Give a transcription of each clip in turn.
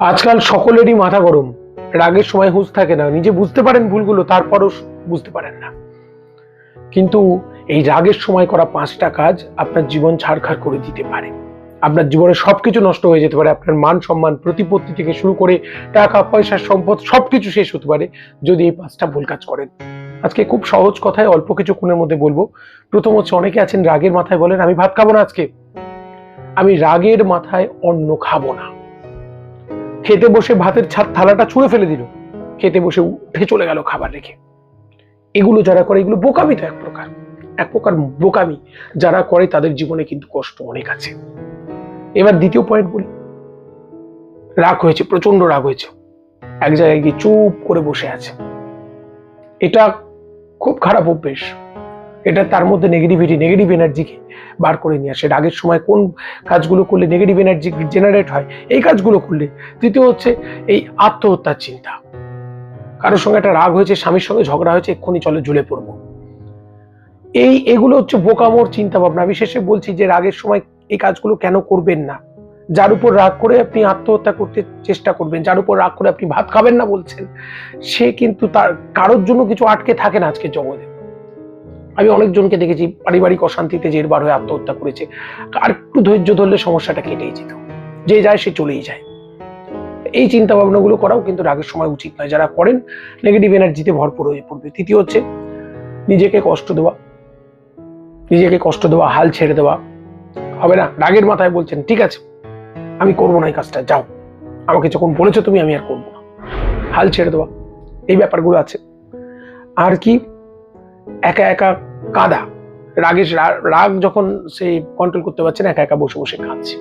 আজকাল সকলেরই মাথা গরম। রাগের সময় হুঁশ থাকে না। নিজে বুঝতে পারেন ভুলগুলো, তারপরও বুঝতে পারেন না। কিন্তু এই রাগের সময় করা পাঁচটা কাজ আপনার জীবন ছাড়খাড় করে দিতে পারে। আপনার জীবনে সবকিছু নষ্ট হয়ে যেতে পারে। আপনার মান সম্মান, প্রতিপত্তি থেকে শুরু করে টাকা, পয়সা, সম্পদ সবকিছু শেষ হতে পারে যদি এই পাঁচটা ভুল কাজ করেন। আজকে খুব সহজ কথায় অল্প কিছুক্ষণের মধ্যে বলব। প্রথম হচ্ছে অনেকে আছেন রাগের মাথায় বলেন, আমি ভাত খাব না আজকে। আমি রাগের মাথায় অন্ন খাব না। খেতে বসে ভাতের ছাদ থালাটা ছুঁড়ে ফেলে দিল। খেতে বসে উঠে চলে গেল খাবার রেখে। এগুলো যারা করে, এগুলো বোকামি তো এক প্রকার। এক প্রকার বোকামি যারা করে, তাদের জীবনে কিন্তু কষ্ট অনেক আছে। এবার দ্বিতীয় পয়েন্ট বলি। রাগ হয়েছে প্রচণ্ড রাগ হয়েছে। এক জায়গায় গিয়ে চুপ করে বসে আছে। এটা খুব খারাপ অভ্যেস। এটা তার মধ্যে নেগেটিভিটি নেগেটিভ এনার্জিকে বার করে নিয়ে আসে। রাগের সময় কোন কাজগুলো করলে নেগেটিভ এনার্জি জেনারেট হয়, এই কাজগুলো করলে। তৃতীয় হচ্ছে এই আত্মহত্যার চিন্তা। কারোর সঙ্গে একটা রাগ হয়েছে, স্বামীর সঙ্গে ঝগড়া হয়েছে, এক্ষুনি চলে ঝুলে পড়ব। এই, এগুলো হচ্ছে বোকামোর চিন্তা ভাবনা বিশেষে বলছি যে রাগের সময় এই কাজগুলো কেন করবেন না? যার উপর রাগ করে আপনি আত্মহত্যা করতে চেষ্টা করবেন, যার উপর রাগ করে আপনি ভাত খাবেন না বলছেন, সে কিন্তু তার, কারোর জন্য কিছু আটকে থাকে না আজকে জগতে। আমি অনেকজনকে দেখেছি, পারিবারিক অশান্তিতে জেরবার হয়ে আত্মহত্যা করেছে। আর একটু ধৈর্য ধরলে সমস্যাটা কেটেই যেত। যে যায় সে চলেই যায়। এই চিন্তা ভাবনাগুলো করাও কিন্তু রাগের সময় উচিত নয়। যারা করেন নেগেটিভ এনার্জিতে ভরপুর হয়ে পড়বে। তৃতীয় হচ্ছে, নিজেকে কষ্ট দেওয়া। নিজেকে কষ্ট দেওয়া, হাল ছেড়ে দেওয়া। হবে না? রাগের মাথায় বলছেন, ঠিক আছে, আমি করব না এই কাজটা, যাও। আমাকে যখন বলেছ তুমি, আমি আর করব না। হাল ছেড়ে দেওয়া। এই ব্যাপারগুলো আছে। আর কি? একা একা কাদা। রাগের রাগ যখন সে কন্ট্রোল করতে পারছে না, একা একা বসে বসে কাঁদছে।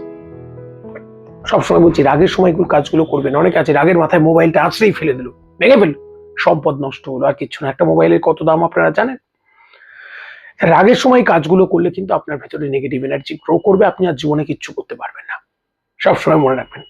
সবসময় বলছি, রাগের সময় কাজগুলো করবেন অনেকে আছে, রাগের মাথায় মোবাইলটা আছড়েই ফেলে দিল, ভেঙে ফেলল। সম্পদ নষ্ট হলো, আর কিছু না। একটা মোবাইলের কত দাম আপনারা জানেন? রাগের সময় কাজগুলো করলে কিন্তু আপনার ভেতরে নেগেটিভ এনার্জি গ্রো করবে, আপনি আর জীবনে কিচ্ছু করতে পারবেন না। সবসময় মনে রাখবেন।